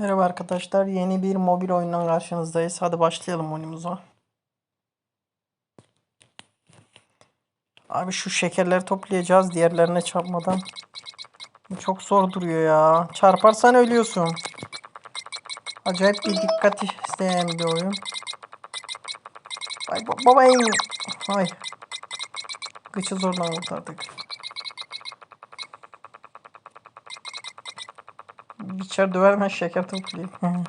Merhaba arkadaşlar. Yeni bir mobil oyundan karşınızdayız. Hadi başlayalım oyunumuza. Abi şu şekerleri toplayacağız diğerlerine çarpmadan. Çok zor duruyor ya. Çarparsan ölüyorsun. Acayip bir dikkat isteyen bir oyun. Ay ba- baba Ay. Gıçı zorla kurtardık. Biçer döver ben şeker toplayayım.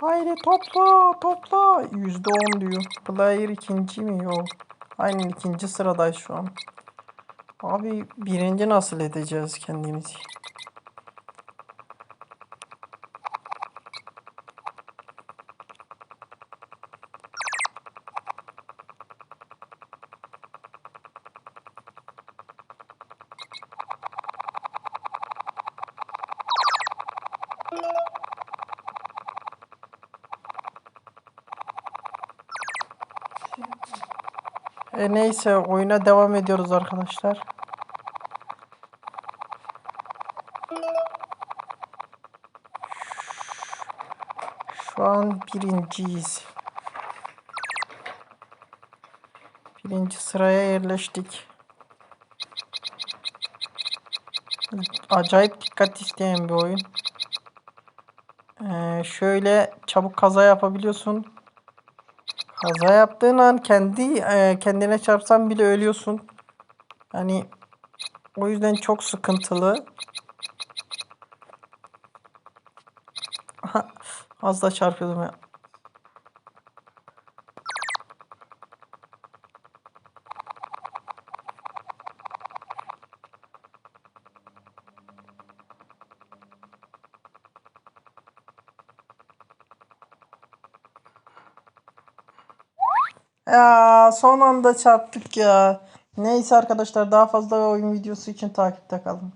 Haydi topla topla. Yüzde on diyor. Player ikinci mi? Yok. Aynen ikinci sıradayız şu an. Abi birinci nasıl edeceğiz kendimizi? E neyse oyuna devam ediyoruz arkadaşlar. Şu an birinciyiz. Birinci sıraya yerleştik. Acayip dikkat isteyen bir oyun. Ee, şöyle çabuk kaza yapabiliyorsun. Kaza yaptığın an kendi e, kendine çarpsan bile ölüyorsun. Hani o yüzden çok sıkıntılı. Az da çarpıyordum ya. Ya son anda çarptık ya. Neyse arkadaşlar daha fazla oyun videosu için takipte kalın.